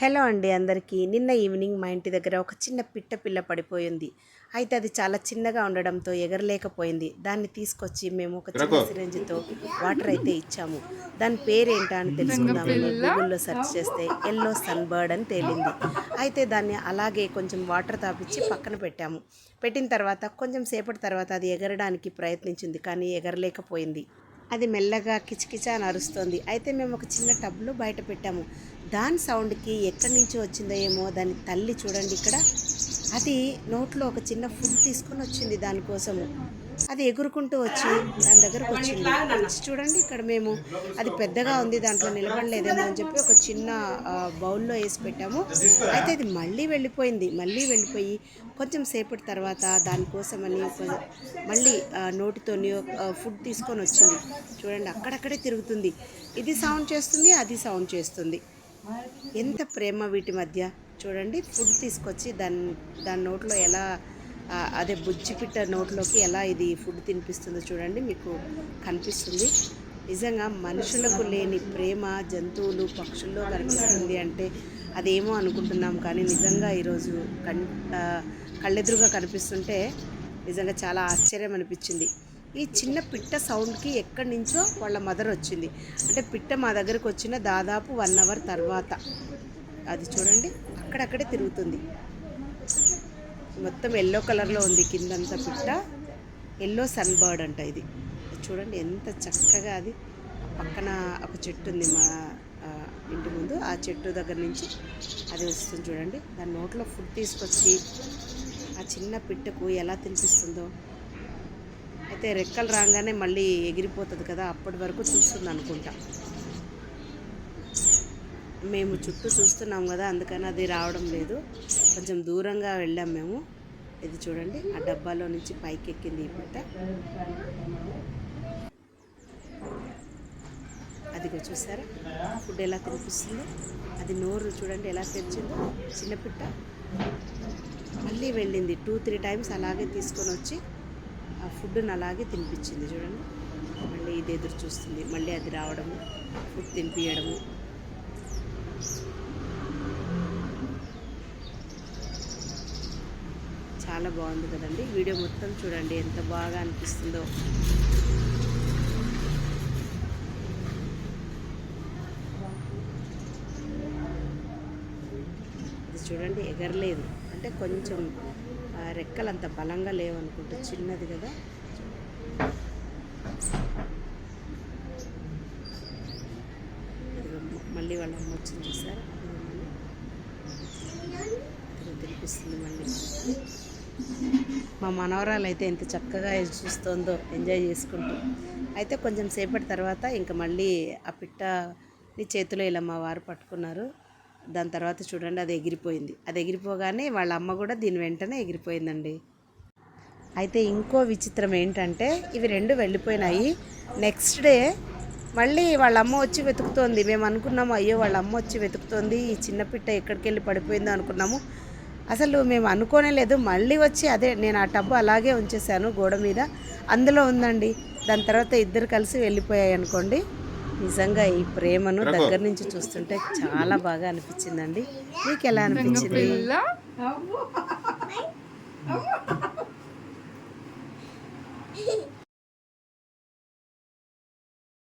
Hello అండి అందరికీ. నిన్న ఈవినింగ్ మా ఇంటి దగ్గర ఒక చిన్న పిట్ట పిల్ల పడిపోయింది అయితే అది చాలా చిన్నగా ఉండడంతో ఎగరలేకపోయింది. దాన్ని తీసుకొచ్చి మేము ఒక చిన్న సిరంజితో వాటర్ అయితే ఇచ్చాము. దాని పేరేంటా అని తెలుసుకుందామని గూగుల్లో సెర్చ్ చేస్తే ఎల్లో సన్ బర్డ్ అని తేలింది. అయితే దాన్ని అలాగే కొంచెం వాటర్ తాపిచ్చి పక్కన పెట్టాము. పెట్టిన తర్వాత కొంచెం సేపటి తర్వాత అది ఎగరడానికి ప్రయత్నించింది కానీ ఎగరలేకపోయింది. అది మెల్లగా కిచకిచా అని అరుస్తోంది అయితే మేము ఒక చిన్న టబ్లో బయట పెట్టాము. దాని సౌండ్కి ఎక్కడి నుంచి వచ్చిందో ఏమో దాని తల్లి చూడండి ఇక్కడ. అది నోట్లో ఒక చిన్న ఫుడ్ తీసుకొని వచ్చింది దానికోసము. అది ఎగురుకుంటూ వచ్చి దాని దగ్గరకు వచ్చింది. వచ్చి చూడండి ఇక్కడ మేము. అది పెద్దగా ఉంది దాంట్లో నిలబడలేదేమో అని చెప్పి ఒక చిన్న బౌల్లో వేసి పెట్టాము. అయితే అది మళ్ళీ వెళ్ళిపోయింది. మళ్ళీ వెళ్ళిపోయి కొంచెం సేపటి తర్వాత దానికోసమని ఒక- మళ్ళీ నోటితోని ఫుడ్ తీసుకొని వచ్చింది. చూడండి అక్కడక్కడే తిరుగుతుంది. ఇది సౌండ్ చేస్తుంది అది సౌండ్ చేస్తుంది. ఎంత ప్రేమ వీటి మధ్య? చూడండి ఫుడ్ తీసుకొచ్చి దాని దాని నోట్లో ఎలా అదే బుజ్జిపిట్ట నోట్లోకి ఎలా ఇది ఫుడ్ తినిపిస్తుందో చూడండి మీకు కనిపిస్తుంది. నిజంగా మనుషులకు లేని ప్రేమ జంతువులు పక్షుల్లో కనిపిస్తుంది అంటే అదేమో అనుకుంటున్నాం. కానీ నిజంగా ఈరోజు కన్ కళ్ళెదురుగా కనిపిస్తుంటే నిజంగా చాలా ఆశ్చర్యం అనిపించింది. ఈ చిన్న పిట్ట సౌండ్కి ఎక్కడి నుంచో వాళ్ళ మదర్ వచ్చింది. అంటే పిట్ట మా దగ్గరకు వచ్చిన దాదాపు వన్ అవర్ తర్వాత. అది చూడండి అక్కడక్కడే తిరుగుతుంది. మొత్తం ఎల్లో కలర్లో ఉంది కిందంతా పిట్ట. ఎల్లో సన్ బర్డ్ అంట ఇది. చూడండి ఎంత చక్కగా అది. పక్కన ఒక చెట్టు ఉంది మా ఇంటి ముందు. ఆ చెట్టు దగ్గర నుంచి అది వస్తుంది చూడండి. దాని నోట్లో ఫుడ్ తీసుకొచ్చి ఆ చిన్న పిట్టకు ఎలా తినిపిస్తుందో. అయితే రెక్కలు రాగానే మళ్ళీ ఎగిరిపోతుంది కదా అప్పటి వరకు చూస్తుంది అనుకుంటా. మేము చుట్టూ చూస్తున్నాం కదా అందుకని అది రావడం లేదు. కొంచెం దూరంగా వెళ్ళాం మేము. ఇది చూడండి ఆ డబ్బాలో నుంచి పైకి ఎక్కింది ఈ పిట్ట. అదిగో చూసారా ఫుడ్ ఎలా తినిపిస్తుంది. అది నోరు చూడండి ఎలా తెరిచిందో చిన్న పిట్ట. మళ్ళీ వెళ్ళింది టూ త్రీ టైమ్స్ అలాగే తీసుకొని వచ్చి ఆ ఫుడ్ని అలాగే తినిపించింది చూడండి. మళ్ళీ ఇది ఎదురు చూస్తుంది. మళ్ళీ అది రావడము ఫుడ్ తినిపించడము చాలా బాగుంది కదండి. వీడియో మొత్తం చూడండి. ఎంత బాగా అనిపిస్తుందో. చూడండి ఎగరలేదు. అంటే కొంచెం రెక్కలు అంత బలంగా లేవనుకుంటా చిన్నది కదా. మళ్ళీ వాళ్ళ అమ్మ వచ్చింది చూసారా? మళ్ళీ. తినిపిస్తుంది మళ్ళీ. మా మనవరాలు అయితే ఎంత చక్కగా చూస్తుందో ఎంజాయ్ చేసుకుంటూ. అయితే కొంచెం సేపటి తర్వాత ఇంకా మళ్ళీ ఆ పిట్టని చేతిలో ఇలా మా వారు పట్టుకున్నారు. దాని తర్వాత చూడండి అది ఎగిరిపోయింది. అది ఎగిరిపోగానే వాళ్ళ అమ్మ కూడా దీని వెంటనే ఎగిరిపోయిందండి. అయితే ఇంకో విచిత్రం ఏంటంటే ఇవి రెండు వెళ్ళిపోయినాయి. నెక్స్ట్ డే మళ్ళీ వాళ్ళ అమ్మ వచ్చి వెతుకుతోంది. మేము అనుకున్నాము అయ్యో వాళ్ళ అమ్మ వచ్చి వెతుకుతోంది. ఈ చిన్న పిట్ట ఎక్కడికి వెళ్ళి పడిపోయిందో అనుకున్నాము. అసలు మేము అనుకోనే లేదు. మళ్ళీ వచ్చి అదే నేను ఆ టబ్బు అలాగే ఉంచేసాను గోడ మీద. అందులో ఉందండి. దాని తర్వాత ఇద్దరు కలిసి వెళ్ళిపోయాయి అనుకోండి. నిజంగా ఈ ప్రేమను దగ్గర నుంచి చూస్తుంటే చాలా బాగా అనిపించిందండి. మీకు ఎలా అనిపించింది?